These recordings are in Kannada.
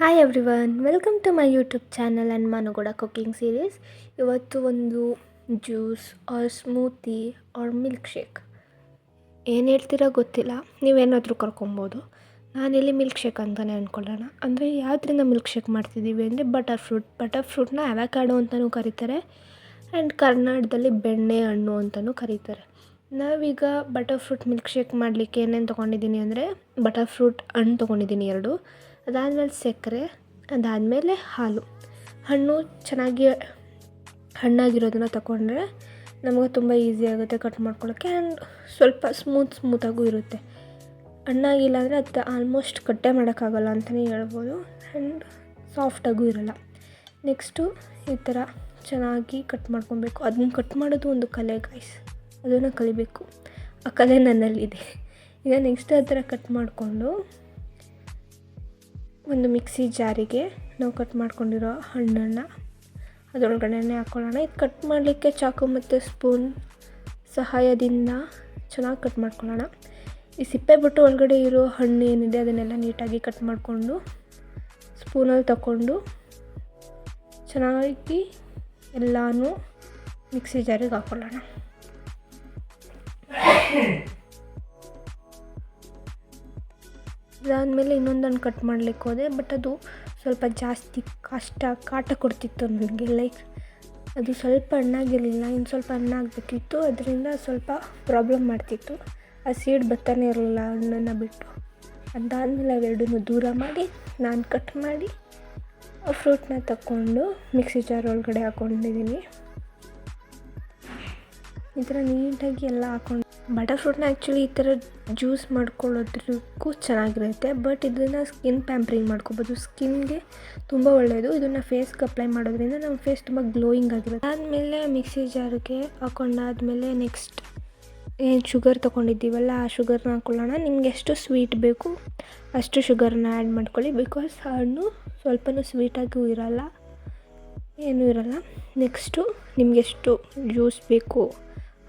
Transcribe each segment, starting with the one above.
Hi everyone welcome to my YouTube channel and Manugoda cooking series ಇವತ್ತು ಒಂದು juice or smoothie or milk shake ಏನು ಹೇಳ್ತೀರೋ ಗೊತ್ತಿಲ್ಲ, ನೀವೇನಾದರೂ ಕರ್ಕೊಬೋದು. ನಾನಿಲ್ಲಿ ಮಿಲ್ಕ್ ಶೇಕ್ ಅಂತಲೇ ಅಂದ್ಕೊಳ್ಳೋಣ ಅಂದರೆ ಯಾವುದರಿಂದ ಮಿಲ್ಕ್ ಶೇಕ್ ಮಾಡ್ತಿದ್ದೀವಿ ಅಂದರೆ ಬಟರ್ ಫ್ರೂಟ್ ಬಟರ್ ಫ್ರೂಟ್ನ ಅವಕಾಡೋ ಅಂತಲೂ ಕರೀತಾರೆ ಆ್ಯಂಡ್ ಕರ್ನಾಟಕದಲ್ಲಿ ಬೆಣ್ಣೆ ಹಣ್ಣು ಅಂತಲೂ ಕರೀತಾರೆ. ನಾವೀಗ ಬಟರ್ ಫ್ರೂಟ್ ಮಿಲ್ಕ್ ಶೇಕ್ ಮಾಡಲಿಕ್ಕೆ ಏನೇನು ತೊಗೊಂಡಿದ್ದೀನಿ ಅಂದರೆ ಬಟರ್ ಫ್ರೂಟ್ ಹಣ್ಣು ತೊಗೊಂಡಿದ್ದೀನಿ ಎರಡು. ಅದಾದಮೇಲೆ ಸಕ್ಕರೆ, ಅದಾದಮೇಲೆ ಹಾಲು. ಹಣ್ಣು ಚೆನ್ನಾಗಿ ಹಣ್ಣಾಗಿರೋದನ್ನು ತಗೊಂಡ್ರೆ ನಮಗೆ ತುಂಬ ಈಸಿ ಆಗುತ್ತೆ ಕಟ್ ಮಾಡ್ಕೊಳ್ಳೋಕ್ಕೆ ಆ್ಯಂಡ್ ಸ್ವಲ್ಪ ಸ್ಮೂತ್ ಸ್ಮೂತಾಗೂ ಇರುತ್ತೆ. ಹಣ್ಣಾಗಿಲ್ಲ ಅಂದರೆ ಅದು ಆಲ್ಮೋಸ್ಟ್ ಕಟ್ಟೆ ಮಾಡೋಕ್ಕಾಗಲ್ಲ ಅಂತಲೇ ಹೇಳ್ಬೋದು ಆ್ಯಂಡ್ ಸಾಫ್ಟಾಗೂ ಇರೋಲ್ಲ. ನೆಕ್ಸ್ಟು ಈ ಥರ ಚೆನ್ನಾಗಿ ಕಟ್ ಮಾಡ್ಕೊಬೇಕು. ಅದನ್ನ ಕಟ್ ಮಾಡೋದು ಒಂದು ಕಲೆ ಗಾಯ್ಸ್ ಅದನ್ನು ಕಲಿಬೇಕು. ಆ ಕಲೆ ನನ್ನಲ್ಲಿದೆ. ಈಗ ನೆಕ್ಸ್ಟ್ ಆ ಥರ ಕಟ್ ಮಾಡಿಕೊಂಡು ಒಂದು ಮಿಕ್ಸಿ ಜಾರಿಗೆ ನಾವು ಕಟ್ ಮಾಡ್ಕೊಂಡಿರೋ ಹಣ್ಣನ್ನು ಅದರೊಳಗಡೆನೆ ಹಾಕ್ಕೊಳ್ಳೋಣ ಇದು ಕಟ್ ಮಾಡಲಿಕ್ಕೆ ಚಾಕು ಮತ್ತು ಸ್ಪೂನ್ ಸಹಾಯದಿಂದ ಚೆನ್ನಾಗಿ ಕಟ್ ಮಾಡ್ಕೊಳ್ಳೋಣ. ಈ ಸಿಪ್ಪೆ ಬಿಟ್ಟು ಒಳಗಡೆ ಇರೋ ಹಣ್ಣು ಏನಿದೆ ಅದನ್ನೆಲ್ಲ ನೀಟಾಗಿ ಕಟ್ ಮಾಡಿಕೊಂಡು ಸ್ಪೂನಲ್ಲಿ ತಗೊಂಡು ಚೆನ್ನಾಗಿ ಎಲ್ಲನೂ ಮಿಕ್ಸಿ ಜಾರಿಗೆ ಹಾಕ್ಕೊಳ್ಳೋಣ ಅದಾದಮೇಲೆ ಇನ್ನೊಂದನ್ನು ಕಟ್ ಮಾಡ್ಲಿಕ್ಕೆ ಹೋದೆ ಬಟ್ ಅದು ಸ್ವಲ್ಪ ಜಾಸ್ತಿ ಕಷ್ಟ ಕಾಟ ಕೊಡ್ತಿತ್ತು ನನಗೆ ಲೈಕ್ ಅದು ಸ್ವಲ್ಪ ಹಣ್ಣಾಗಿರಲಿಲ್ಲ ಇನ್ನು ಸ್ವಲ್ಪ ಹಣ್ಣಾಗಬೇಕಿತ್ತು ಅದರಿಂದ ಸ್ವಲ್ಪ ಪ್ರಾಬ್ಲಮ್ ಮಾಡ್ತಿತ್ತು. ಆ ಸೀಡ್ ಬರ್ತಾನೆ ಇರಲಿಲ್ಲ ಹಣ್ಣನ್ನು ಬಿಟ್ಟು. ಅದಾದಮೇಲೆ ಅವೆರಡನ್ನೂ ದೂರ ಮಾಡಿ ನಾನು ಕಟ್ ಮಾಡಿ ಆ ಫ್ರೂಟ್ನ ತಗೊಂಡು ಮಿಕ್ಸಿ ಜಾರ್ ಒಳಗಡೆ ಹಾಕ್ಕೊಂಡಿದ್ದೀನಿ ಈ ಥರ ನೀಟಾಗಿ ಎಲ್ಲ ಹಾಕೊಂಡು ಬಟರ್ ಫ್ರೂಟ್ನ ಆ್ಯಕ್ಚುಲಿ ಈ ಥರ ಜ್ಯೂಸ್ ಮಾಡ್ಕೊಳ್ಳೋದ್ರಿಗೂ ಚೆನ್ನಾಗಿರುತ್ತೆ, ಬಟ್ ಇದನ್ನು ಸ್ಕಿನ್ ಪ್ಯಾಂಪ್ರಿಂಗ್ ಮಾಡ್ಕೋಬೋದು. ಸ್ಕಿನ್ಗೆ ತುಂಬ ಒಳ್ಳೆಯದು ಇದನ್ನು ಫೇಸ್ಗೆ ಅಪ್ಲೈ ಮಾಡೋದ್ರಿಂದ ನಮ್ಮ ಫೇಸ್ ತುಂಬ ಗ್ಲೋಯಿಂಗ್ ಆಗಿರುತ್ತೆ. ಆದಮೇಲೆ ಮಿಕ್ಸಿ ಜಾರಿಗೆ ಹಾಕೊಂಡಾದ್ಮೇಲೆ ನೆಕ್ಸ್ಟ್ ಏನು ಶುಗರ್ ತೊಗೊಂಡಿದ್ದೀವಲ್ಲ, ಆ ಶುಗರ್ನ ಹಾಕ್ಕೊಳ್ಳೋಣ ನಿಮ್ಗೆ ಎಷ್ಟು ಸ್ವೀಟ್ ಬೇಕು ಅಷ್ಟು ಶುಗರ್ನ ಆ್ಯಡ್ ಮಾಡ್ಕೊಳ್ಳಿ, ಬಿಕಾಸ್ ಹಣ್ಣು ಸ್ವಲ್ಪನೂ ಸ್ವೀಟಾಗೂ ಇರೋಲ್ಲ, ಏನೂ ಇರೋಲ್ಲ. ನೆಕ್ಸ್ಟು ನಿಮಗೆಷ್ಟು ಜ್ಯೂಸ್ ಬೇಕು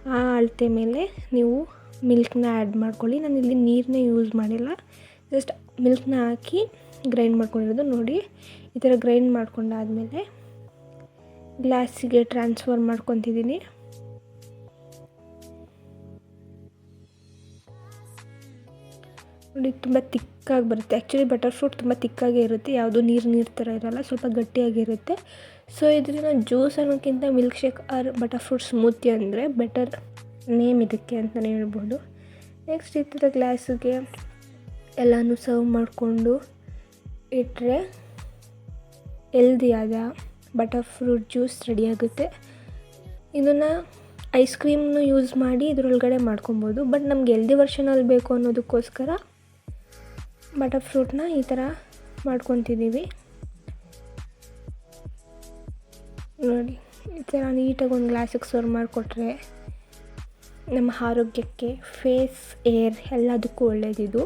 ಆ ಅಳತೆ ಮೇಲೆ ನೀವು ಮಿಲ್ಕ್ನ ಆ್ಯಡ್ ಮಾಡ್ಕೊಳ್ಳಿ. ನಾನು ಇಲ್ಲಿ ನೀರನ್ನೇ ಯೂಸ್ ಮಾಡಿಲ್ಲ. ಜಸ್ಟ್ ಮಿಲ್ಕ್ನ ಹಾಕಿ ಗ್ರೈಂಡ್ ಮಾಡ್ಕೊಂಡಿರೋದು ನೋಡಿ. ಈ ಥರ ಗ್ರೈಂಡ್ ಮಾಡ್ಕೊಂಡಾದಮೇಲೆ ಗ್ಲಾಸಿಗೆ ಟ್ರಾನ್ಸ್ಫರ್ ಮಾಡ್ಕೊತಿದ್ದೀನಿ. ನೋಡಿ, ತುಂಬ ತಿಕ್ಕಾಗಿ ಬರುತ್ತೆ. ಆ್ಯಕ್ಚುಲಿ ಬಟರ್ ಫ್ರೂಟ್ ತುಂಬ ತಿಕ್ಕಾಗೇ ಇರುತ್ತೆ. ಯಾವುದು ನೀರು ನೀರು ಥರ ಇರೋಲ್ಲ, ಸ್ವಲ್ಪ ಗಟ್ಟಿಯಾಗಿರುತ್ತೆ ಸೊ ಇದರಿಂದ juice ಅನ್ನೋಕ್ಕಿಂತ milk shake or butter fruit smoothie ಅಂದರೆ ಬೆಟರ್ ನೇಮ್ ಇದಕ್ಕೆ ಅಂತಲೇ ಹೇಳ್ಬೋದು. ನೆಕ್ಸ್ಟ್ ಈ ಥರ ಗ್ಲಾಸಿಗೆ ಎಲ್ಲನೂ ಸರ್ವ್ ಮಾಡಿಕೊಂಡು ಇಟ್ಟರೆ ಹೆಲ್ದಿಯಾದ ಬಟರ್ ಫ್ರೂಟ್ ಜ್ಯೂಸ್ ರೆಡಿಯಾಗುತ್ತೆ ಇದನ್ನು ಐಸ್ ಕ್ರೀಮ್ನು ಯೂಸ್ ಮಾಡಿ ಇದರೊಳಗಡೆ ಮಾಡ್ಕೊಬೋದು. ಬಟ್ ನಮ್ಗೆ ಎಲ್ದಿ ವರ್ಷನಲ್ಲಿ ಬೇಕು ಅನ್ನೋದಕ್ಕೋಸ್ಕರ ಬಟರ್ ಫ್ರೂಟ್ನ ಈ ಥರ ಮಾಡ್ಕೊತಿದ್ದೀವಿ. ನೋಡಿ, ಈ ಥರ ನೀಟಾಗಿ ಒಂದು ಗ್ಲಾಸಿಗೆ ಸರ್ವ್ ಮಾಡಿಕೊಟ್ರೆ ನಮ್ಮ ಆರೋಗ್ಯಕ್ಕೆ ಫೇಸ್, ಏರ್ ಎಲ್ಲದಕ್ಕೂ ಒಳ್ಳೆಯದಿದು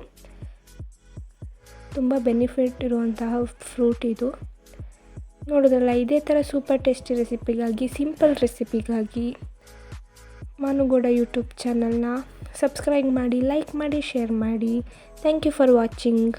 ತುಂಬ ಬೆನಿಫಿಟ್ ಇರುವಂತಹ ಫ್ರೂಟ್ ಇದು. ನೋಡೋದ್ರಲ್ಲ, ಇದೇ ಥರ ಸೂಪರ್ ಟೇಸ್ಟಿ ರೆಸಿಪಿಗಾಗಿ, ಸಿಂಪಲ್ ರೆಸಿಪಿಗಾಗಿ ಮಾನುಗೋಡ ಯೂಟ್ಯೂಬ್ ಚಾನಲ್ನ ಸಬ್ಸ್ಕ್ರೈಬ್ ಮಾಡಿ ಲೈಕ್ ಮಾಡಿ ಶೇರ್ ಮಾಡಿ. Thank you for watching